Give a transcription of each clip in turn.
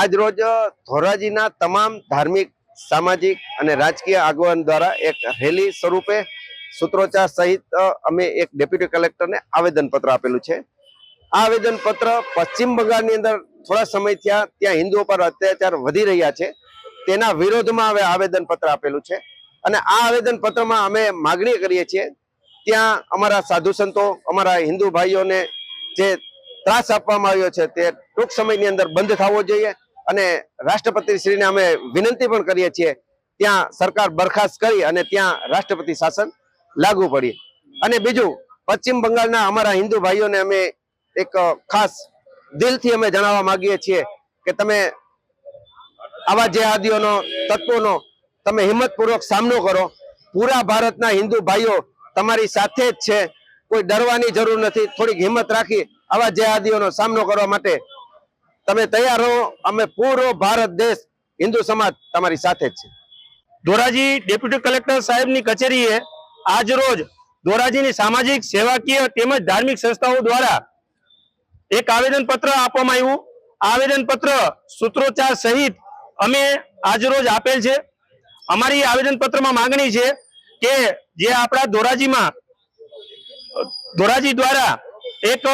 આજ રોજ ધોરાજીના તમામ ધાર્મિક, સામાજિક અને રાજકીય આગેવાન દ્વારા એક રેલી સ્વરૂપે સૂત્રોચ્ચાર સહિત અમે એક ડેપ્યુટી કલેક્ટરને આવેદનપત્ર આપેલું છે. આ આવેદનપત્ર પશ્ચિમ બંગાળની અંદર થોડા સમય થયા, ત્યાં હિન્દુઓ પર અત્યાચાર વધી રહ્યા છે. તેના વિરોધમાં હવે આવેદનપત્ર આપેલું છે. અને આ આવેદનપત્રમાં અમે માગણી કરીએ છીએ, ત્યાં અમારા સાધુ સંતો, અમારા હિન્દુ ભાઈઓને જે ત્રાસ આપવામાં આવ્યો છે તે ટૂંક સમયની અંદર બંધ થવો જોઈએ. અને રાષ્ટ્રપતિ શ્રીને અમે વિનંતી પણ કરીએ છીએ, ત્યાં સરકાર બરખાસ્ત કરી અને ત્યાં રાષ્ટ્રપતિ શાસન લાગુ પડી. અને બીજું, પશ્ચિમ બંગાળના અમારા હિન્દુ ભાઈઓને અમે એક ખાસ દિલથી અમે જણાવવા માંગીએ છીએ કે તમે આવા જેહાદીઓનો તત્વોનો તમે હિંમતપૂર્વક સામનો કરો. પૂરા ભારતના હિન્દુ ભાઈઓ તમારી સાથે જ છે. કોઈ ડરવાની જરૂર નથી. થોડીક હિંમત રાખી આવા જેહાદીઓનો સામનો કરવા માટે તમે તૈયાર હો અમે પૂરો ભારત દેશ હિન્દુ સમાજ તમારી સાથે જ છે. ધોરાજી ડેપ્યુટી કલેક્ટર સાહેબની કચેરીએ આજ રોજ ધોરાજીની સામાજિક, સેવાકીય તેમજ ધાર્મિક સંસ્થાઓ દ્વારા એક આવેદન પત્ર આપવામાં આવ્યું. આવેદન પત્ર સૂત્રોચ્ચાર સહિત અમે આજ રોજ આપેલ છે. અમારી આવેદન પત્રમાં માંગણી છે કે જે આપણા ધોરાજીમાં, ધોરાજી દ્વારા એક,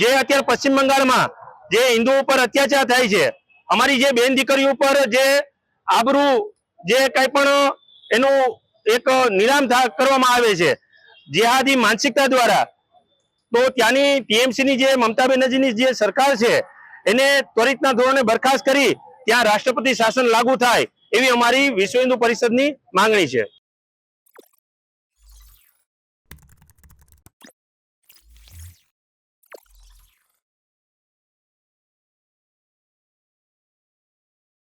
જે અત્યારે પશ્ચિમ બંગાળમાં જે હિન્દુઓ ઉપર અત્યાચાર થાય છે, અમારી જે બેન દીકરીઓ ઉપર જે આબરૂ જે કઈ પણ એનું એક નિલામ થા- કરવામાં આવે છે, જેહાદી માનસિકતા દ્વારા, તો ત્યાંની ટીએમસીની જે મમતા બેનર્જીની જે સરકાર છે, એને ત્વરિતના ધોરણે બરખાસ્ત કરી, ત્યાં રાષ્ટ્રપતિ શાસન લાગુ થાય, એવી અમારી વિશ્વ હિન્દુ પરિષદની માંગણી છે.